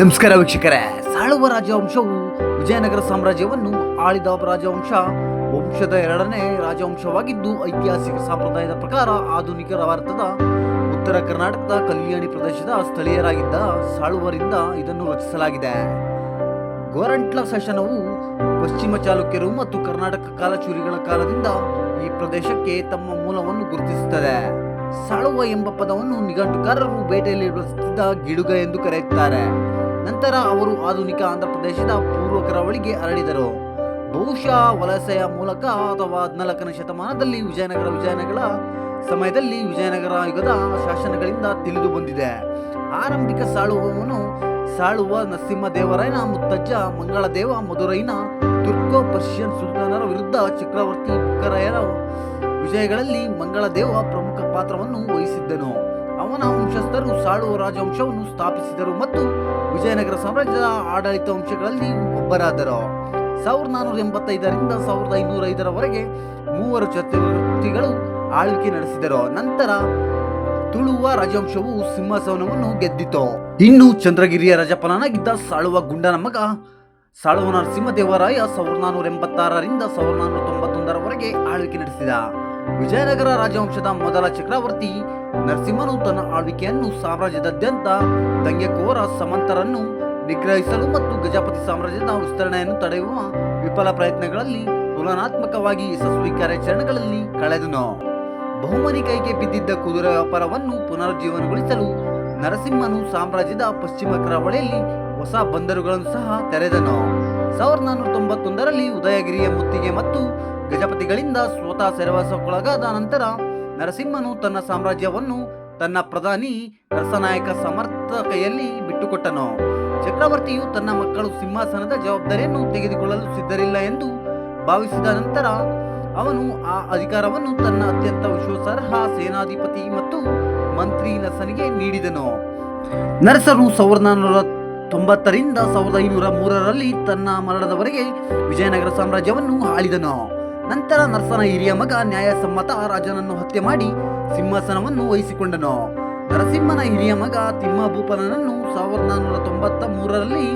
ನಮಸ್ಕಾರ ವೀಕ್ಷಕರೇ. ಸಾಳುವ ರಾಜವಂಶವು ವಿಜಯನಗರ ಸಾಮ್ರಾಜ್ಯವನ್ನು ಆಳಿದ ರಾಜವಂಶ. ವಂಶದ ಎರಡನೇ ರಾಜವಂಶವಾಗಿದ್ದು ಐತಿಹಾಸಿಕ ಸಂಪ್ರದಾಯದ ಪ್ರಕಾರ ಆಧುನಿಕ ಭಾರತದ ಉತ್ತರ ಕರ್ನಾಟಕದ ಕಲ್ಯಾಣಿ ಪ್ರದೇಶದ ಸ್ಥಳೀಯರಾಗಿದ್ದ ಸಾಳುವರಿಂದ ಇದನ್ನು ರಚಿಸಲಾಗಿದೆ. ಗೋರಂಟ್ಲ ಶಾಸನವು ಪಶ್ಚಿಮ ಚಾಲುಕ್ಯರು ಮತ್ತು ಕರ್ನಾಟಕ ಕಾಲಚೂರಿಗಳ ಕಾಲದಿಂದ ಈ ಪ್ರದೇಶಕ್ಕೆ ತಮ್ಮ ಮೂಲವನ್ನು ಗುರುತಿಸುತ್ತದೆ. ಸಾಳುವ ಎಂಬ ಪದವನ್ನು ನಿಘಂಟುಕಾರರು ಬೇಟೆಯಲ್ಲಿ ಬಳಸುತ್ತಿದ್ದ ಗಿಡುಗ ಎಂದು ಕರೆಯುತ್ತಾರೆ. ನಂತರ ಅವರು ಆಧುನಿಕ ಆಂಧ್ರ ಪ್ರದೇಶದ ಪೂರ್ವ ಕರಾವಳಿಗೆ ಹರಡಿದರು ಬಹುಶಃ ವಲಸೆಯ ಮೂಲಕ ಅಥವಾ ಹದಿನಾಲ್ಕನೇ ಶತಮಾನದಲ್ಲಿ ವಿಜಯನಗರ ವಿಜಯನಗರ ಸಮಯದಲ್ಲಿ ವಿಜಯನಗರ ಯುಗದ ಶಾಸನಗಳಿಂದ ತಿಳಿದು ಬಂದಿದೆ. ಆರಂಭಿಕ ಸಾಳುವವನು ಸಾಳುವ ನರಸಿಂಹದೇವರಾಯನ ಮುತ್ತಜ್ಜ ಮಂಗಳದೇವ ಮಧುರೈನ ತುರ್ಕೋ ಪರ್ಷಿಯನ್ ಸುಲ್ತಾನರ ವಿರುದ್ಧ ಚಕ್ರವರ್ತಿ ಬುಕ್ಕರಾಯರ ವಿಜಯಗಳಲ್ಲಿ ಮಂಗಳದೇವ ಪ್ರಮುಖ ಪಾತ್ರವನ್ನು ವಹಿಸಿದ್ದನು. ಸಾಳುವ ರಾಜವಂಶವನ್ನು ಸ್ಥಾಪಿಸಿದರು ಮತ್ತು ವಿಜಯನಗರ ಸಾಮ್ರಾಜ್ಯದ ಆಡಳಿತ ವಂಶಗಳಲ್ಲಿ ಒಬ್ಬರಾದರು. ಸಾವಿರದ ನಾನ್ನೂರ ಎಂಬತ್ತೈದರಿಂದ ಸಾವಿರದ ಐನೂರ ಐದರವರೆಗೆ ಮೂವರು ಚತುರ್ಥಿಗಳು ಆಳ್ವಿಕೆ ನಡೆಸಿದರು. ನಂತರ ತುಳುವ ರಾಜವಂಶವು ಸಿಂಹಾಸನವನ್ನು ಗೆದ್ದಿತು. ಇನ್ನು ಚಂದ್ರಗಿರಿಯ ರಜಪನಾಗಿದ್ದ ಸಾಳುವ ಗುಂಡನ ಮಗ ಸಾಳುವ ನರಸಿಂಹದೇವರಾಯ ಸಾವಿರದ ನಾನ್ನೂರ ಎಂಬತ್ತಾರರಿಂದ ಸಾವಿರದ ನಾನ್ನೂರ ತೊಂಬತ್ತೊಂದರವರೆಗೆ ಆಳ್ವಿಕೆ ನಡೆಸಿದ. ವಿಜಯನಗರ ರಾಜವಂಶದ ಮೊದಲ ಚಕ್ರವರ್ತಿ ನರಸಿಂಹನು ತನ್ನ ಆಳ್ವಿಕೆಯನ್ನು ಸಾಮ್ರಾಜ್ಯದಾದ್ಯಂತ ದಂಗೆಕೋರ ಸಮಂತರನ್ನು ನಿಗ್ರಹಿಸಲು ಮತ್ತು ಗಜಪತಿ ಸಾಮ್ರಾಜ್ಯದ ವಿಸ್ತರಣೆಯನ್ನು ತಡೆಯುವ ವಿಫಲ ಪ್ರಯತ್ನಗಳಲ್ಲಿ ತುಲನಾತ್ಮಕವಾಗಿ ಯಶಸ್ವಿ ಕಾರ್ಯಾಚರಣೆಗಳಲ್ಲಿ ಕಳೆದನು. ಬಹುಮನಿ ಕೈಗೆ ಬಿದ್ದಿದ್ದ ಕುದುರೆ ವ್ಯಾಪಾರವನ್ನು ಪುನರುಜ್ಜೀವನಗೊಳಿಸಲು ನರಸಿಂಹನು ಸಾಮ್ರಾಜ್ಯದ ಪಶ್ಚಿಮ ಕರಾವಳಿಯಲ್ಲಿ ಹೊಸ ಬಂದರುಗಳನ್ನು ಸಹ ತೆರೆದನು. ಸಾವಿರದ ನಾನ್ನೂರ ತೊಂಬತ್ತೊಂದರಲ್ಲಿ ಉದಯಗಿರಿಯ ಮುತ್ತಿಗೆ ಮತ್ತು ಗಜಪತಿಗಳಿಂದ ಸ್ವತಃ ಸೆರೆವಾಸಕ್ಕೊಳಗಾದ ನಂತರ ನರಸಿಂಹನು ತನ್ನ ಸಾಮ್ರಾಜ್ಯವನ್ನು ತನ್ನ ಪ್ರಧಾನಿ ನರಸನಾಯಕ ಸಮರ್ಥ ಕೈಯಲ್ಲಿ ಬಿಟ್ಟುಕೊಟ್ಟನು. ಚಕ್ರವರ್ತಿಯು ತನ್ನ ಮಕ್ಕಳು ಸಿಂಹಾಸನದ ಜವಾಬ್ದಾರಿಯನ್ನು ತೆಗೆದುಕೊಳ್ಳಲು ಸಿದ್ಧರಿಲ್ಲ ಎಂದು ಭಾವಿಸಿದ ನಂತರ ಅವನು ಆ ಅಧಿಕಾರವನ್ನು ತನ್ನ ಅತ್ಯಂತ ವಿಶ್ವಾಸಾರ್ಹ ಸೇನಾಧಿಪತಿ ಮತ್ತು ಮಂತ್ರಿ ನರಸನಿಗೆ ನೀಡಿದನು. ನರಸರು ಸಾವಿರದ ನಾನ್ನೂರ ತೊಂಬತ್ತರಿಂದ ಸಾವಿರದ ಐನೂರ ಮೂರರಲ್ಲಿ ತನ್ನ ಮರಣದವರೆಗೆ ವಿಜಯನಗರ ಸಾಮ್ರಾಜ್ಯವನ್ನು ಆಳಿದನು. ನಂತರ ನರಸನ ಹಿರಿಯ ಮಗ ನ್ಯಾಯಸಮ್ಮತ ರಾಜನನ್ನು ಹತ್ಯೆ ಮಾಡಿ ಸಿಂಹಾಸನವನ್ನು ವಹಿಸಿಕೊಂಡನು. ನರಸಿಂಹನ ಹಿರಿಯ ಮಗ ತಿಮ್ಮಭೂಪನನ್ನು ಸಾವಿರದ ನಾನ್ನೂರ ತೊಂಬತ್ತ ಮೂರರಲ್ಲಿ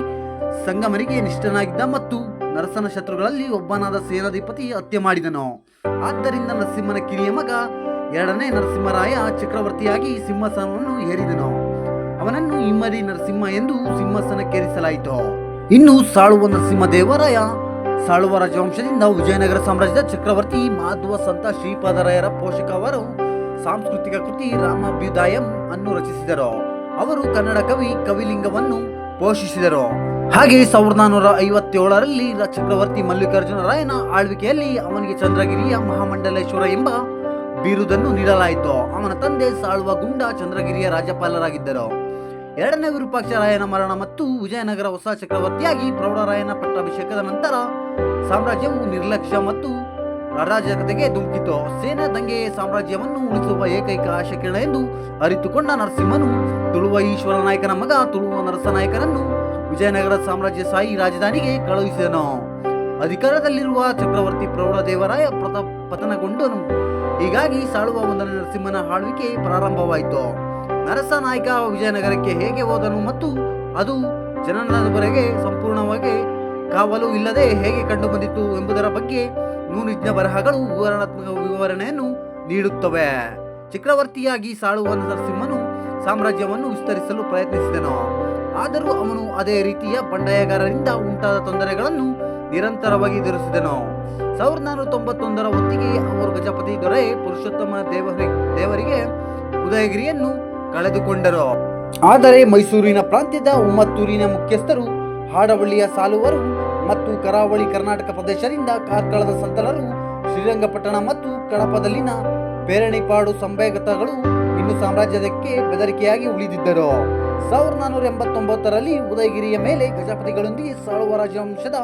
ಸಂಗಮರಿಗೆ ನಿಷ್ಠನಾಗಿದ್ದ ಮತ್ತು ನರಸನ ಶತ್ರುಗಳಲ್ಲಿ ಒಬ್ಬನಾದ ಸೇನಾಧಿಪತಿ ಹತ್ಯೆ ಮಾಡಿದನು. ಆದ್ದರಿಂದ ನರಸಿಂಹನ ಕಿರಿಯ ಮಗ ಎರಡನೇ ನರಸಿಂಹರಾಯ ಚಕ್ರವರ್ತಿಯಾಗಿ ಸಿಂಹಾಸನವನ್ನು ಏರಿದನು ಅವನನ್ನು ಇಮ್ಮಡಿ ನರಸಿಂಹ ಎಂದು ಸಿಂಹಾಸನಕ್ಕೇರಿಸಲಾಯಿತು. ಇನ್ನು ಸಾಳುವ ನರಸಿಂಹದೇವರಾಯ ಸಾಳುವ ರಾಜವಂಶದಿಂದ ವಿಜಯನಗರ ಸಾಮ್ರಾಜ್ಯದ ಚಕ್ರವರ್ತಿ ಮಾಧುವ ಸಂತ ಶ್ರೀಪಾದರಾಯರ ಪೋಷಕ ಅವರು ಸಾಂಸ್ಕೃತಿಕ ಕೃತಿ ರಾಮಾಭ್ಯುದಾಯಂ ಅನ್ನು ರಚಿಸಿದರು. ಅವರು ಕನ್ನಡ ಕವಿ ಕವಿಲಿಂಗವನ್ನು ಪೋಷಿಸಿದರು. ಹಾಗೆ ಸಾವಿರದ ನಾನ್ನೂರ ಐವತ್ತೇಳರಲ್ಲಿ ಚಕ್ರವರ್ತಿ ಮಲ್ಲಿಕಾರ್ಜುನ ರಾಯನ ಆಳ್ವಿಕೆಯಲ್ಲಿ ಅವನಿಗೆ ಚಂದ್ರಗಿರಿಯ ಮಹಾಮಂಡಲೇಶ್ವರ ಎಂಬ ಬಿರುದನ್ನು ನೀಡಲಾಯಿತು. ಅವನ ತಂದೆ ಸಾಳುವ ಗುಂಡ ಚಂದ್ರಗಿರಿಯ ರಾಜ್ಯಪಾಲರಾಗಿದ್ದರು. ಎರಡನೇ ವಿರೂಪಾಕ್ಷರಾಯನ ಮರಣ ಮತ್ತು ವಿಜಯನಗರ ಹೊಸ ಚಕ್ರವರ್ತಿಯಾಗಿ ಪ್ರೌಢರಾಯನ ಪಟ್ಟಾಭಿಷೇಕದ ನಂತರ ಸಾಮ್ರಾಜ್ಯವು ನಿರ್ಲಕ್ಷ್ಯ ಮತ್ತು ಅರಾಜಕತೆಗೆ ಧುಮುಕಿತು. ಸೇನಾ ದಂಗೆ ಸಾಮ್ರಾಜ್ಯವನ್ನು ಉಳಿಸುವ ಏಕೈಕ ಆಶಕಿರಣ ಎಂದು ಅರಿತುಕೊಂಡ ನರಸಿಂಹನು, ತುಳುವ ಈಶ್ವರ ನಾಯಕನ ಮಗ, ತುಳುವ ನರಸನಾಯಕನನ್ನು ವಿಜಯನಗರ ಸಾಮ್ರಾಜ್ಯ ಸಾಯಿ ರಾಜಧಾನಿಗೆ ಕಳುಹಿಸಿದನು. ಅಧಿಕಾರದಲ್ಲಿರುವ ಚಕ್ರವರ್ತಿ ಪ್ರೌಢದೇವರಾಯ ಪ್ರತ, ಪತನಗೊಂಡನು. ಹೀಗಾಗಿ ಸಾಳುವ ಒಂದನೇ ನರಸಿಂಹನ ಆಳ್ವಿಕೆ ಪ್ರಾರಂಭವಾಯಿತು. ನರಸ ನಾಯ್ಕ ವಿಜಯನಗರಕ್ಕೆ ಹೇಗೆ ಹೋದನು ಮತ್ತು ಅದು ಜನನದವರೆಗೆ ಸಂಪೂರ್ಣವಾಗಿ ಕಾವಲು ಇಲ್ಲದೆ ಹೇಗೆ ಕಂಡು ಬಂದಿತು ಎಂಬುದರ ಬಗ್ಗೆ ನೂನಿಜ್ಞ ಬರಹಗಳು ವಿವರಣಾತ್ಮಕ ವಿವರಣೆಯನ್ನು ನೀಡುತ್ತವೆ. ಚಕ್ರವರ್ತಿಯಾಗಿ ಸಾಳುವ ನರಸಿಂಹನು ಸಾಮ್ರಾಜ್ಯವನ್ನು ವಿಸ್ತರಿಸಲು ಪ್ರಯತ್ನಿಸಿದನು. ಆದರೂ ಅವನು ಅದೇ ರೀತಿಯ ಬಂಡಾಯಗಾರರಿಂದ ಉಂಟಾದ ತೊಂದರೆಗಳನ್ನು ನಿರಂತರವಾಗಿ ಎದುರಿಸಿದನು. ಸಾವಿರದ ನಾನ್ನೂರ ತೊಂಬತ್ತೊಂದರ ಹೊತ್ತಿಗೆ ಅವರು ಗಜಪತಿ ದೊರೆ ಪುರುಷೋತ್ತಮ ದೇವರಿ, ದೇವರಿಗೆ ಉದಯಗಿರಿಯನ್ನು ಕಳೆದುಕೊಂಡರು. ಆದರೆ ಮೈಸೂರಿನ ಪ್ರಾಂತ್ಯದ ಉಮ್ಮತ್ತೂರಿನ ಮುಖ್ಯಸ್ಥರು ಹಾಡವಳ್ಳಿಯ ಸಾಲುವರು ಮತ್ತು ಕರಾವಳಿ ಕರ್ನಾಟಕ ಪ್ರದೇಶದಿಂದ ಕಾರ್ಕಳದ ಸಂತಲರು, ಶ್ರೀರಂಗಪಟ್ಟಣ ಮತ್ತು ಕಡಪದಲ್ಲಿನ ಪೇರಣಿಪಾಡು ಸಂಬೇಗತಗಳು ಇನ್ನು ಸಾಮ್ರಾಜ್ಯದಕ್ಕೆ ಬೆದರಿಕೆಯಾಗಿ ಉಳಿದಿದ್ದರು. ಸಾವಿರದ ನಾನ್ನೂರ ಎಂಬತ್ತೊಂಬತ್ತರಲ್ಲಿ ಉದಯಗಿರಿಯ ಮೇಲೆ ಗಜಪತಿಗಳೊಂದಿಗೆ ಸಾಳುವ ರಾಜವಂಶದ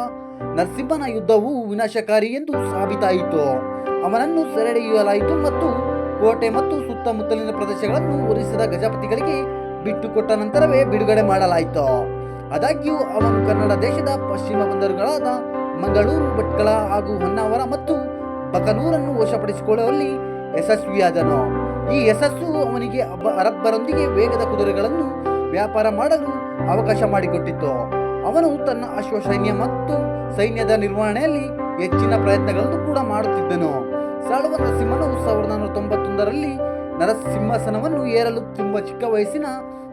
ನರಸಿಂಹನ ಯುದ್ಧವು ವಿನಾಶಕಾರಿ ಎಂದು ಸಾಬೀತಾಯಿತು. ಅವನನ್ನು ಸೆರೆಡೆಯಲಾಯಿತು ಮತ್ತು ಕೋಟೆ ಮತ್ತು ಸುತ್ತಮುತ್ತಲಿನ ಪ್ರದೇಶಗಳನ್ನು ಒರಿಸಿದ ಗಜಪತಿಗಳಿಗೆ ಬಿಟ್ಟುಕೊಟ್ಟ ನಂತರವೇ ಬಿಡುಗಡೆ ಮಾಡಲಾಯಿತು. ಆದಾಗ್ಯೂ, ಅವನು ಕನ್ನಡ ದೇಶದ ಪಶ್ಚಿಮ ಬಂದರುಗಳಾದ ಮಂಗಳೂರು, ಭಟ್ಕಳ ಹಾಗೂ ಹೊನ್ನಾವರ ಮತ್ತು ಬಕನೂರನ್ನು ವಶಪಡಿಸಿಕೊಳ್ಳುವಲ್ಲಿ ಯಶಸ್ವಿಯಾದನು. ಈ ಯಶಸ್ಸು ಅವನಿಗೆ ಅರಬ್ಬರೊಂದಿಗೆ ವೇಗದ ಕುದುರೆಗಳನ್ನು ವ್ಯಾಪಾರ ಮಾಡಲು ಅವಕಾಶ ಮಾಡಿಕೊಟ್ಟಿತ್ತು ಅವನು ತನ್ನ ಅಶ್ವಸೈನ್ಯ ಮತ್ತು ಸೈನ್ಯದ ನಿರ್ವಹಣೆಯಲ್ಲಿ ಹೆಚ್ಚಿನ ಪ್ರಯತ್ನಗಳನ್ನು ಕೂಡ ಮಾಡುತ್ತಿದ್ದನು. ಸಾಳುವ ನರಸಿಂಹನು ಸಾವಿರದ ನಾನ್ನೂರ ತೊಂಬತ್ತೊಂದರಲ್ಲಿ ನರಸಿಂಹಾಸನವನ್ನು ಏರಲು ತುಂಬ ಚಿಕ್ಕ ವಯಸ್ಸಿನ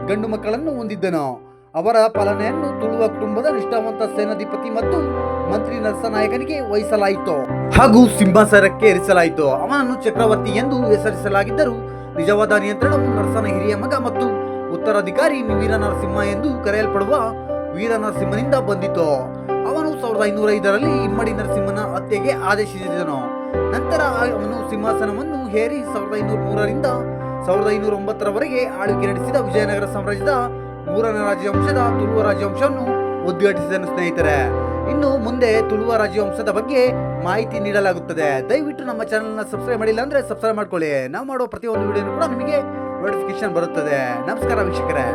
ಗಂಡು ಮಕ್ಕಳನ್ನು ಹೊಂದಿದ್ದನು. ಅವರ ಪಾಲನೆಯನ್ನು ತುಳುವ ಕುಟುಂಬದ ನಿಷ್ಠಾವಂತ ಸೇನಾಧಿಪತಿ ಮತ್ತು ಮಂತ್ರಿ ನರಸನಾಯಕನಿಗೆ ವಹಿಸಲಾಯಿತು. ಹಾಗೂ ಸಿಂಹಾಸನಕ್ಕೆ ಇರಿಸಲಾಯಿತು ಅವನನ್ನು ಚಕ್ರವರ್ತಿ ಎಂದು ಹೆಸರಿಸಲಾಗಿದ್ದರೂ ನಿಜವಾದ ನಿಯಂತ್ರಣವು ನರಸನ ಹಿರಿಯ ಮಗ ಮತ್ತು ಉತ್ತರಾಧಿಕಾರಿ ವೀರ ನರಸಿಂಹ ಎಂದು ಕರೆಯಲ್ಪಡುವ ವೀರ ನರಸಿಂಹನಿಂದ ಬಂದಿತು. ಅವನು ಸಾವಿರದ ಐನೂರ ಐದರಲ್ಲಿ ಇಮ್ಮಡಿ ನರಸಿಂಹನ ಹತ್ಯೆಗೆ ಆದೇಶಿಸಿದನು. ನಂತರ ಅವನು ಸಿಂಹಾಸನವನ್ನು ಹೇರಿ ಸಾವಿರದ ಐನೂರ ಮೂರರಿಂದ ಸಾವಿರದ ಐನೂರ ಒಂಬತ್ತರವರೆಗೆ ಆಳ್ವಿಕೆ ನಡೆಸಿದ ವಿಜಯನಗರ ಸಾಮ್ರಾಜ್ಯದ ಮೂರನೇ ರಾಜವಂಶದ ತುಳುವ ರಾಜವಂಶವನ್ನು ಉದ್ಘಾಟಿಸಿದನು ಸ್ನೇಹಿತರೆ. ಇನ್ನು ಮುಂದೆ ತುಳುವ ರಾಜವಂಶದ ಬಗ್ಗೆ ಮಾಹಿತಿ ನೀಡಲಾಗುತ್ತದೆ. ದಯವಿಟ್ಟು ನಮ್ಮ ಚಾನಲ್ನ ಸಬ್ಸ್ಕ್ರೈಬ್ ಮಾಡಿಲ್ಲ ಅಂದ್ರೆ ಸಬ್ಸ್ಕ್ರೈಬ್ ಮಾಡ್ಕೊಳ್ಳಿ. ನಾವು ಮಾಡುವ ಪ್ರತಿಯೊಂದು ವಿಡಿಯೋನು ಕೂಡ ನಿಮಗೆ ನೋಟಿಫಿಕೇಶನ್ ಬರುತ್ತದೆ. ನಮಸ್ಕಾರ ವೀಕ್ಷಕರೇ.